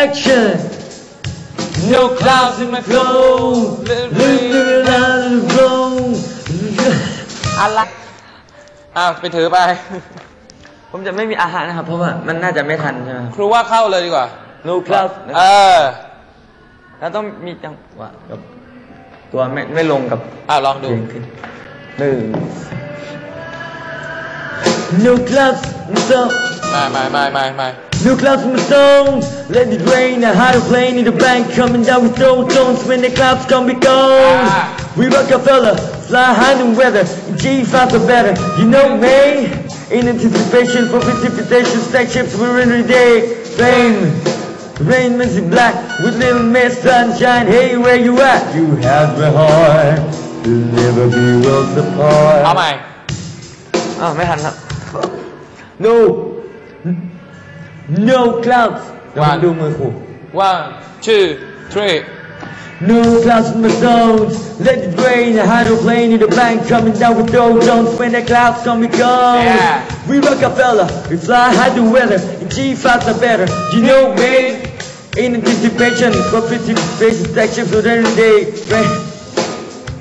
action no clouds in my clothes living out of the road อะไรอ้าวไปถือไป ผมจะไม่มีอาหารนะครับ เพราะว่ามันน่าจะไม่ทันใช่ไหมครับ ครูว่าเข้าเลยดีกว่า no clouds เออ แล้วต้องมีจังหวะกับตัวไม่ไม่ลงกับอ่าลองดูเพลงขึ้นหนึ่ง no clouds so มามามามาม า No clouds from the stones, let it rain. A higher plane in the bank coming down with throw stones when the clouds come be gone. Ah. We Rockefeller, fly high in weather, in G faster better. You know me? In anticipation for precipitation, stack ships we're in the day. Fame, rain makes it black with little mist sunshine. Hey, where you at? You have my heart. We'll never be worlds apart. เอาใหม่ อ้าวไม่ทันครับ no no clouds เดี๋ยวผม One ดูมือครู one two three No clouds in my stones Let it rain A hydroplane in the bank Coming down with those stones When the clouds come and go Yeah. We Rockefeller We fly high the weather In G5 are better You know me In anticipation For precipitation Section for the day Rain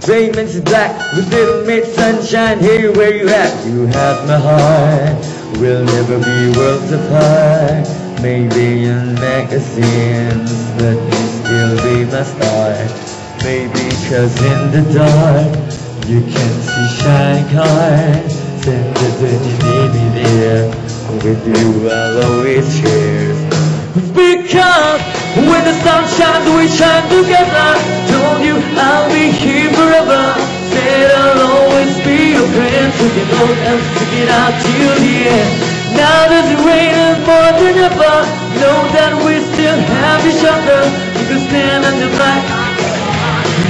Rain makes it black With little mid sunshine Here where you at You have my heart We'll never be worlds apart Maybe in magazines But you still be my star Maybe cause in the dark You can see shining cars And that you need me there With you I'll always share because when the sun shines, we shine together. Told you I'll be here forever. Said I'll always be your friend. Took an oath and stick it out till the end. Now there's rain and more than ever. Know that we still have each other. You can stand under my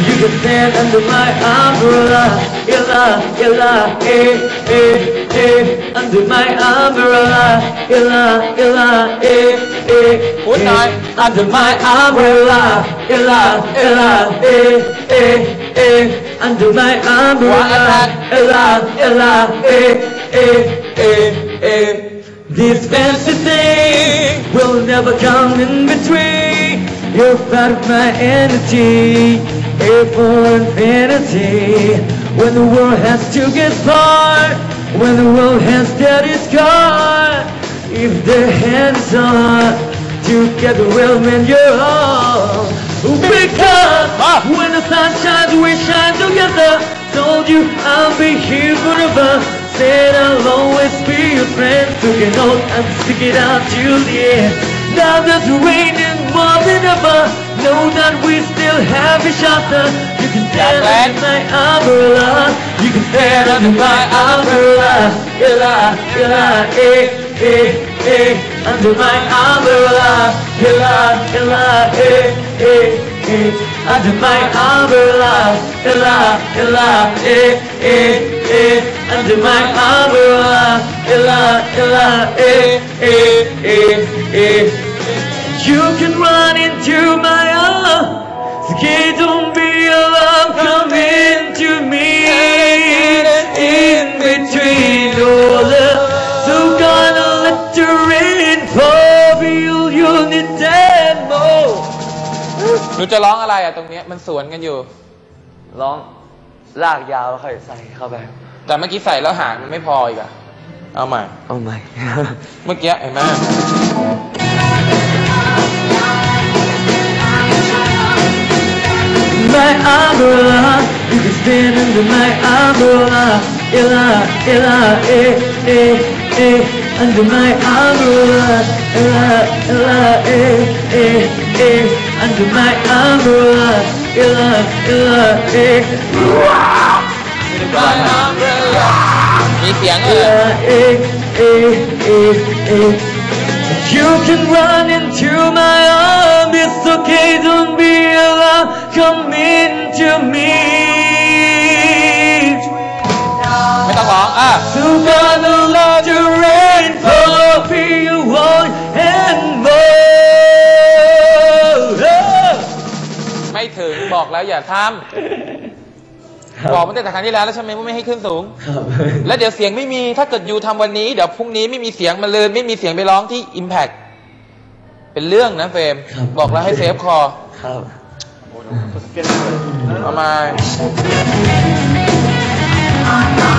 you can stand under my umbrella, illa, illa, eh, eh, eh, under my umbrella, illa, illa, eh, eh, Good eh, night. under my umbrella, illa, illa, eh, eh, eh, under my umbrella, attack. illa, illa, eh, eh, eh, eh. This fancy thing will never come in between. You're part of my energy, here for infinity. When the world has to get apart, when the world has got its card, if their hands are together, we'll mend your all. Because Ah. when the sun shines, we shine together. Told you I'll be here forever. I'll always be your friend. Took an oath and stick it out till the end. Now there's raining more than ever. Know that we still have each other. You can stand under my umbrella. You can stand under my umbrella. Illa, illa, eh, eh, eh. Under my umbrella. Illa, illa, eh, eh, eh. Under my umbrella. Illa, illa, eh, eh, eh. Under my umbrella. Illa, illa, eh, eh, eh, eh. You can run into my arms. So don't be alarmed. Come into นูจะร้องอะไรอะตรงเนี้ยมันสวนกันอยู่ ร้องลากยาวแล้วค่อยใส่เข้าไป แต่เมื่อกี้ใส่แล้วหางมันไม่พออีกอะ เอาใหม่ โอ้ไม่ เมื่อกี้เห็นไหม my umbrella. You can stand under my umbrella. Illa, illa, eh, eh, eh. Under my umbrella. Illa, illa, eh, eh, eh. Under my umbrella. Illa, illa, eh. มีเสียงเลย Illa, eh, eh, eh, eh. You can run into my arms, it's okay, don't be alarmed, come into me. ไม่ต้องร้อง อ่ะ So gonna let the ไม่ถึงบอกแล้วอย่าทำบอกมันตั้งแต่ครั้งที่แล้วแล้วใช่ไหมว่าไม่ให้ขึ้นสูง ครับแล้วเดี๋ยวเสียงไม่มีถ้าเกิดยูทำวันนี้เดี๋ยวพรุ่งนี้ไม่มีเสียงมาเลยไม่มีเสียงไปร้องที่ Impact เป็นเรื่องนะเฟรมครับบอกแล้วให้เซฟคอครับ เอามา Under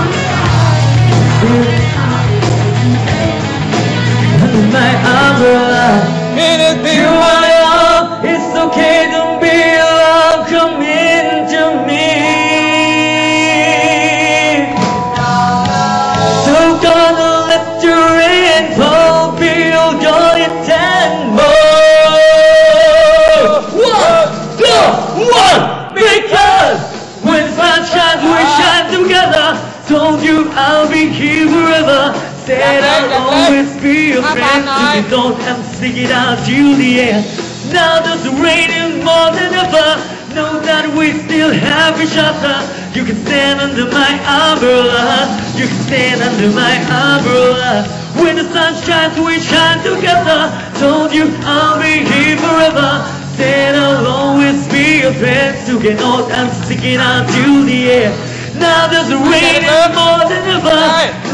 Said I'll always be your friend If you don't have to stick it out to the end Now there's raining more than ever. Know that we still have each other You can stand under my umbrella. You can stand under my umbrella. When the sun shines we shine together. Told you I'll be here forever. Said I'll always be your friend. So get out and stick it out to the end Now there's raining more than ever.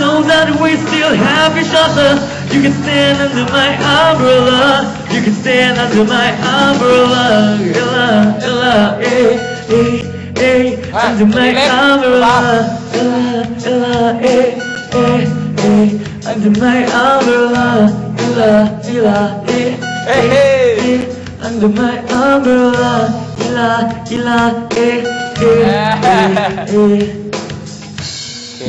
Know that we still have each other. You can stand under my umbrella. You can stand under my umbrella. Ella, Ella, eh, eh, eh. Under my umbrella. Ella, Ella, eh, eh, eh. Under my umbrella. Ella, Ella, eh, eh, eh. Under my umbrella. Ella, Ella, eh, eh, eh, eh โอเค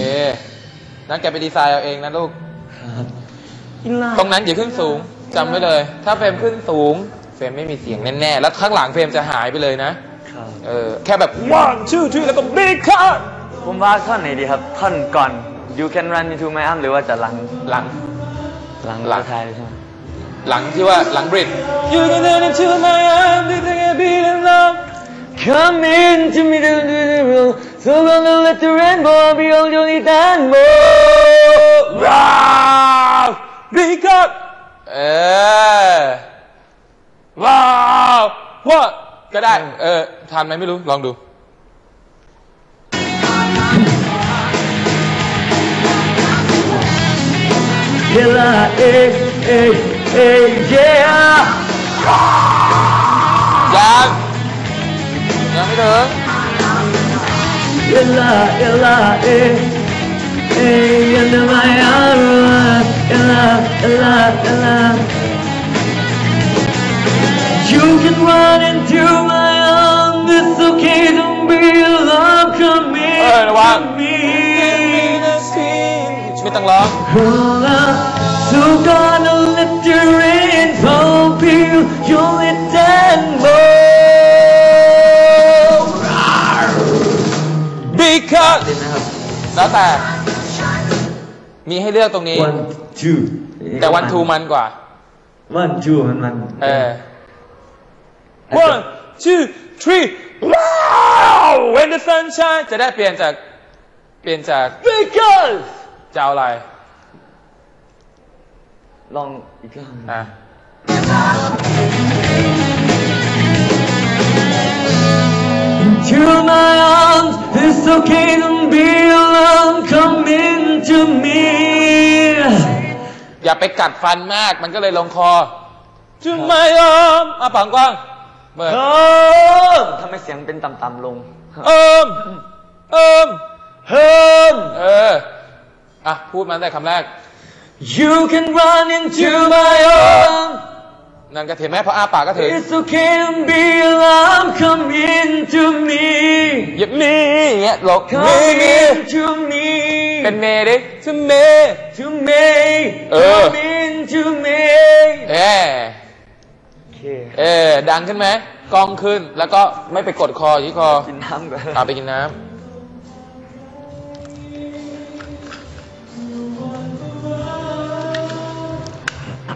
นั่นแกไปดีไซน์เอาเองนะลูกครับตรงนั้นอย่าขึ้นสูงจำไว้เลย ถ้าเฟรมขึ้นสูง เฟรมไม่มีเสียงแน่ๆ แล้วข้างหลังเฟรมจะหายไปเลยนะครับเออ แค่แบบ one two three แล้วก็ big cut ผมว่าท่อนไหนดีครับ ท่อนก่อน you can run into my arms หรือว่าจะหลัง หลัง หลังหลังท้ายใช่ไหมหลังที่ว่าหลังบริด you can run into my arms you can be in love Come into me to the room So gonna let the rainbow be all you need and more wow big cut เออว้าวว่าก็ได้ เออทันไหมไม่รู้ ลองดู Ella, eh, eh, eh, yeah ยัง ยังไม่ถึง Ella, Ella, eh, eh, under my umbrella Ella, Ella, Ella You can run into my arms It's okay to be alone Come เออระวัง in to me ไม่ต้องร้อง So gonna let แล้วแต่มีให้เลือกตรงนี้ One two แต่วันทูมันกว่า One two มันมันเออ one two three wow when the sun shine จะได้เปลี่ยนจากเปลี่ยนจาก Because จะเอาอะไร ลองอีกรอบอะ Into my arms It's okay to be alone Come into me อย่าไปกัดฟันมากมันก็เลยลงคอ to my arm อะปากกว้างเปิดโอ้ทำให้เสียงเป็นต่ำๆลง เอิมเอิมเฮิมเออ อะ พูดมาตั้งแต่คำแรก You can run into my arm นั่นก็เห็นไหมพออ้าปากก็ถึง It's okay to be alone Come into me เหยียบมีอย่างเงี้ยหลบมี Come มี into me เป็นเมย์ดิชื่อเมย์ to me เออ Come into me เออโอเคเออดังขึ้นไหมกล้องขึ้นแล้วก็ไม่ไปกดคอที่คอกินน้ำก่อนตามไปกินน้ำ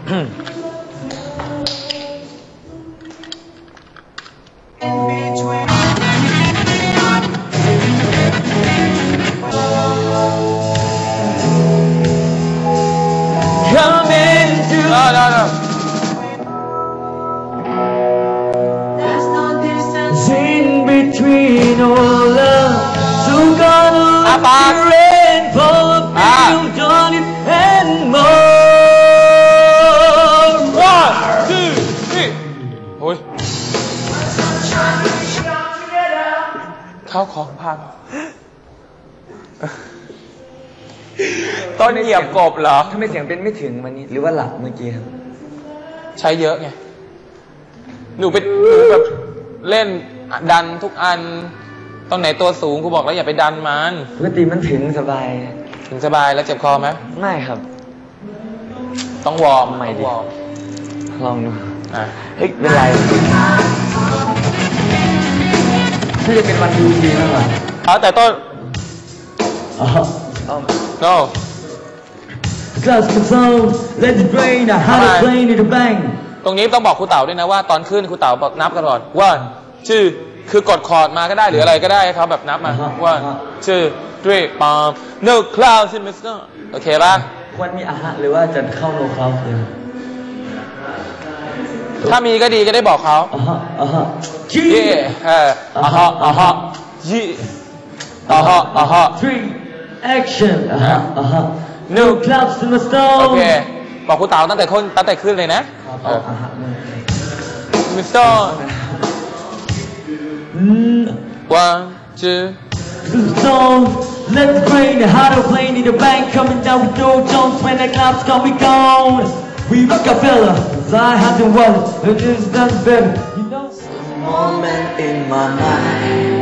Come gonna Ah, let pa. the rain fall Ah. Feel on it and more one two โอ้ยข้าวของพังต้นเหยียบกบเหรอ ทำไมเสียงเป็นไม่ถึงวันนี้หรือว่าหลับเมื่อกี้ครับใช้เยอะไง หนูไปหนูแบบเล่นดันทุกอัน ตอนไหนตัวสูงกูบอกแล้วอย่าไปดันมันปกติมันถึงสบาย ถึงสบายแล้วเจ็บคอไหมไม่ครับ ต้องวอร์มไม่ดิต้องวอร์มลองดูอะเฮ้ยเป็นไรน่าจะเป็นวันดูดีมากกว่าเอาแต่ต้น Uh huh. เอา no Clouds the zone, let's brain, a how to Alright. plane in the bang. ตรงนี้ต้องบอกครูเต๋าด้วยนะว่าตอนขึ้นครูเต๋าบอกนับกันก่อนว่าชื่อ คือกดคอร์ดมาก็ได้หรืออะไรก็ได้ให้เขาแบบนับมาอ่าฮะว่าอ่าฮะชื่อ three ปอม no clouds in the sky โอเคป่ะควรมีอาหารหรือว่าจะเข้าโลเคาเลยถ้ามีก็ดีก็ได้บอกเขาอ่าฮะอ่าฮะเย่เอออ่าฮะอ่าฮะยี่อ่าฮะอ่าฮะ three action อ่าฮะอ่าฮะ no clouds in the โอ stone เคบอกครูเต๋าตั้งแต่ขึ้นตั้งแต่ขึ้นเลยนะครับเอออ่ Mm. One, two. Let's bring the harder plane in the bank coming down with no Jones when the clouds come we gone. We Rockefeller, I had the wallet, it is not better. You know, moment in my mind.